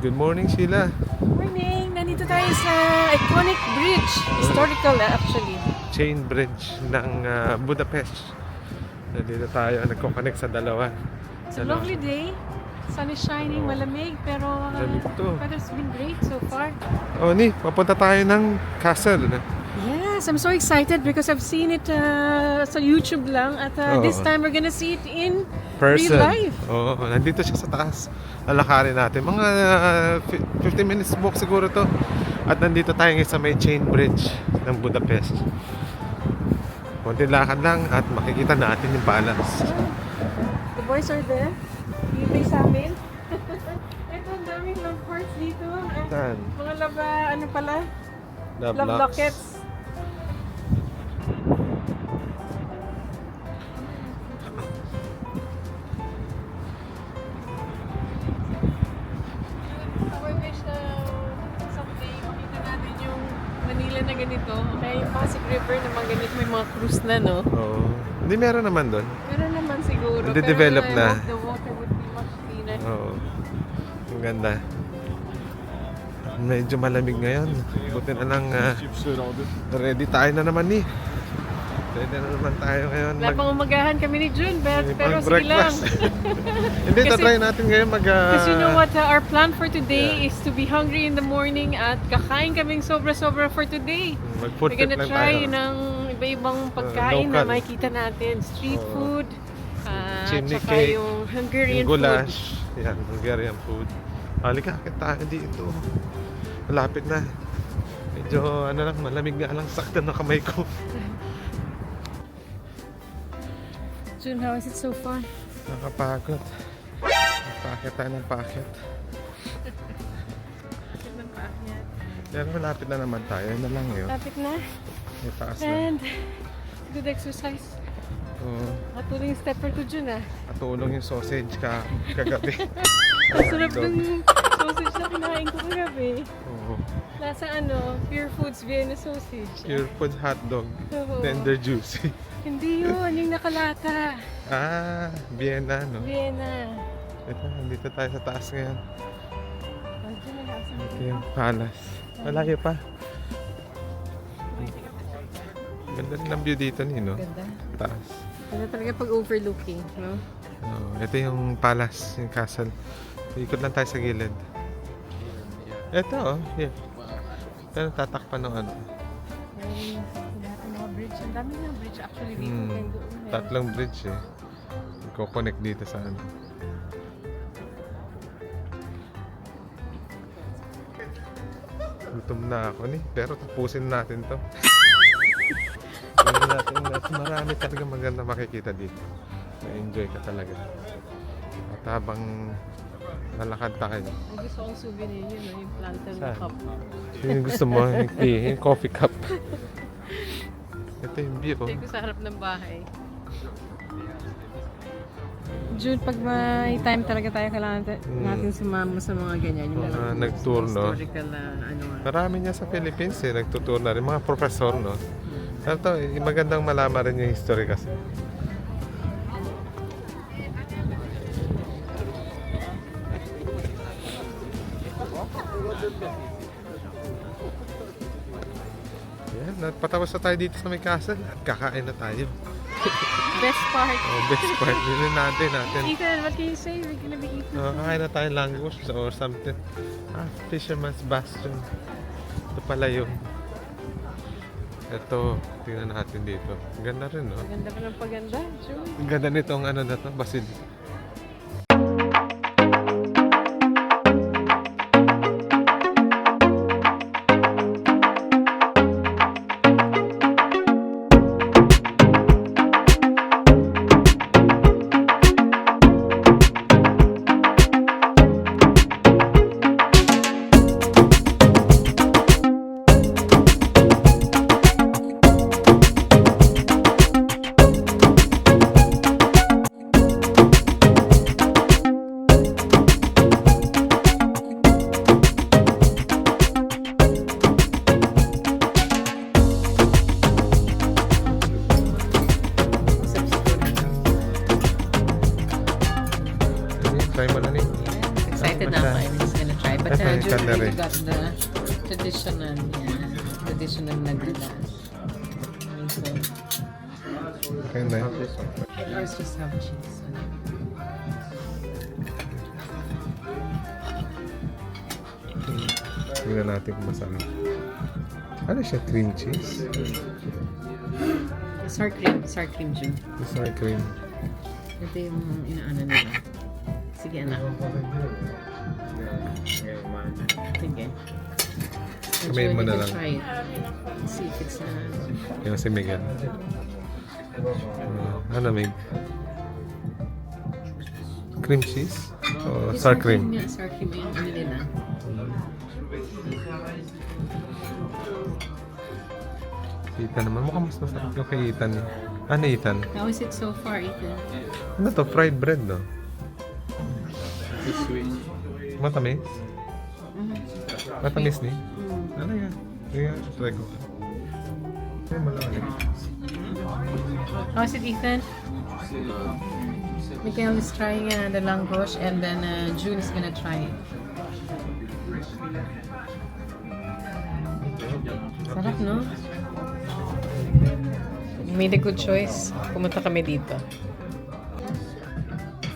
Good morning, Sheila. Morning! Nandito tayo sa iconic bridge. Historical eh, actually. Chain Bridge ng ah, Budapest. Nandito tayo, nagko-connect sa dalawa. It's a lovely day. Sun is shining, malamig, pero uh, Lamig to. weather's been great so far. Oh, ni, papunta tayo ng castle. Yes, I'm so excited because I've seen it uh, sa YouTube lang at uh, this time we're gonna see it in Person. real life. Oo, nandito siya sa taas. Lalakarin natin. Mga ah, fi- 15 minutes walk siguro to. At nandito tayo ngayon sa may chain bridge ng Budapest. Konting lakad lang at makikita natin yung palace. The boys are there. Hintay sa amin. Ito, ang daming love hearts dito. Saan? Mga ah, ano pala? Love, lockets. Cruise na, no? Oo. Hindi meron naman doon. Pero naman siguro. Nade-develop pero, na. Hope the water would be much cleaner. Oo. Ang ganda. Medyo malamig ngayon. Buti na lang ah, ready tayo na naman ni. Ready na naman tayo ngayon. Wala pang umagahan kami ni June, but, pero sige lang. Hindi, tatry natin ngayon mag... ah, Because you know what, uh, our plan for today Yeah. is to be hungry in the morning at kakain kaming sobra-sobra for today. Mag-food We're trip gonna lang try tayo. ng iba-ibang pagkain na local. makikita natin. Street Oo. food, uh, Chimney tsaka cake, yung Hungarian Yung food. goulash. Yan, Hungarian food. Halika, akit tayo dito. Malapit na. Medyo ano lang, malamig nga lang. Sakto na kamay ko. June, how is it so far? Nakapagod. Pakit tayo ng pakit. Pero malapit na naman tayo. Na lang yun. Lapit na. May taas na. And good exercise. Oo. Matuloy yung stepper ko, June ah. Patulong yung sausage ka kagabi. Ang sarap Dog. ng sausage na kinain ko kagabi. Oo. Nasa ano, Pure Foods Vienna sausage. Pure food hotdog. Oo. Tender juicy. Hindi yun, yung nakalata. Ah, Vienna, no? Vienna. Ito, nandito tayo sa taas ngayon. Dyan Ito yung palace. Malayo pa. Ganda rin ang view dito ni, no? Ganda. Taas. Ganda talaga pag overlooking, no? Oh, ito yung palace, yung castle. Ikot lang tayo sa gilid. Ito, oh. Yeah. Pero tatakpan ng ano. Ayun, lahat ng mga bridge. Ang dami ng bridge actually dito. Hmm. eh. Tatlong bridge eh. Iko-connect dito sa ano. Gutom na ako ni, pero tapusin natin to. Hindi natin at marami talaga maganda makikita dito. Na-enjoy ka talaga. At habang nalakad tayo. Ang gusto kong souvenir yun, no? yung planter na cup. Yun yung gusto mo, yung, tea, yung coffee cup. Ito yung view. oh. Take ko sa harap ng bahay. June, pag may time talaga tayo, kailangan natin, Hmm. natin sumama sa mga ganyan. Yung Mga mga nag-tour, no? Historical na ano nga. Marami niya sa Philippines eh, nagtuturo na rin, mga professor, no? Pero to, eh, magandang malaman rin yung history kasi. Yan, patapos na tayo dito sa may castle at kakain na tayo. Best part. Oh, best part, yun natin natin. Ethan, what can you say? We're gonna be eating. Uh, kakain na tayo language or something. Ah, Fisherman's Bastion. Ito pala yun. Ito, tingnan natin dito. Ang Ganda rin, no? Ganda pa ng paganda, June. Ang ganda nitong ano na to, basil. Try mo na rin. Excited na ako. I'm just gonna try but uh, really got the traditional, yeah, traditional na glass. So, Okay na. ours just have cheese. on it. Tingnan natin kung masarap. Ano siya? Cream cheese? Sour cream, sour cream, June. Sour cream. Ito yung inaano nila. Sige, anak. Sige. Kamay mo na lang. Try it. See if it's uh, Yung si Miguel. Uh, ano, Mig? Cream cheese? O Yung sour cream? sour cream yung ano nila. Ethan naman. Mukhang mas masarap yung kay Ethan. Ano Ethan? How is it so far, Ethan? Ano to? Fried bread, no? Matamis? Mm. Matamis ni? Mm. Ano yan? Kaya, try ko. Ay, malalim. How is it, Ethan? Miguel is trying uh, the langosh and then uh, June is gonna try it. Sarap, no? Made a good choice. Pumunta kami dito.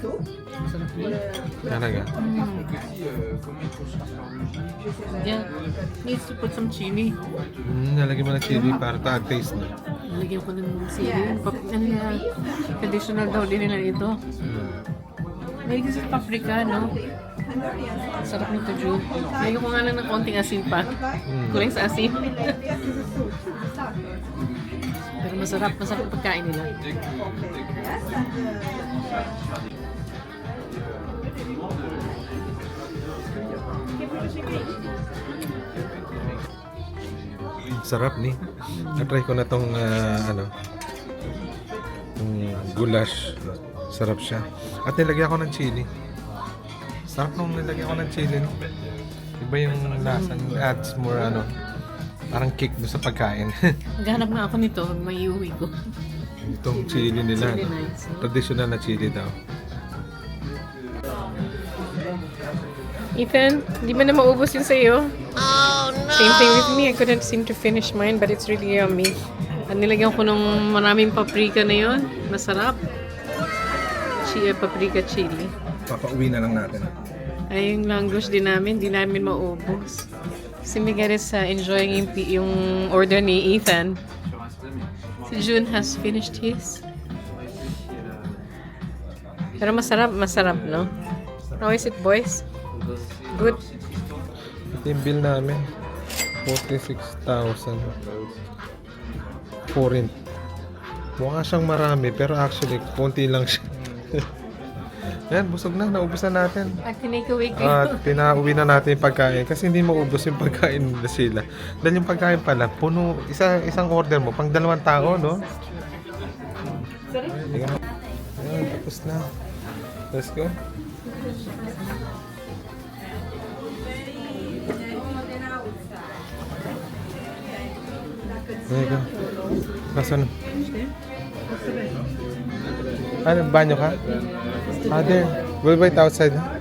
Niya. Talaga? Yeah, needs to put some chili. Mm, nalagyan mo ng chili para ta taste na. Nalagyan ko ng sili. Pap ano na, traditional daw din nila ito. May kasi paprika, no? Sarap nito, Ju. Lagyan ko nga lang ng konting asin pa. Kulang sa asin. Pero masarap, masarap pagkain nila. Sarap ni. Na-try ko na tong ah, ano, yung goulash. Sarap siya. At nilagyan ko ng chili. Sarap nung nilagyan ko ng chili. No? Iba yung lasa. It adds more ano, parang kick doon sa pagkain. Maghanap nga ako nito, may iuwi ko. Itong chili nila. Chili no? nice, no? Traditional na chili daw. Ethan, di ba na maubos yun sa'yo? Oh, no! Same thing with me. I couldn't seem to finish mine, but it's really yummy. At nilagyan ko ng maraming paprika na yun. Masarap. Chia paprika chili. Papauwi na lang natin. Ay, yung langosh din namin, di namin maubos. Si Miguel is uh, enjoying yung, pi- yung order ni Ethan. Si June has finished his. Pero masarap, masarap, no? How is it, boys? Good. Yung bill namin. 46,000. Foreign. Mukha siyang marami, pero actually, konti lang siya. Yan, busog na. Naubusan natin. At tinake-away kayo. At pinauwi na natin yung pagkain kasi hindi maubos yung pagkain nila sila. Dahil yung pagkain pala, puno, isa, isang order mo, pang dalawang tao, no? Na. Ayan, tapos na. Let's go. Go. Nasaan? Ano, banyo ka? Ah, there. We'll wait outside. huh?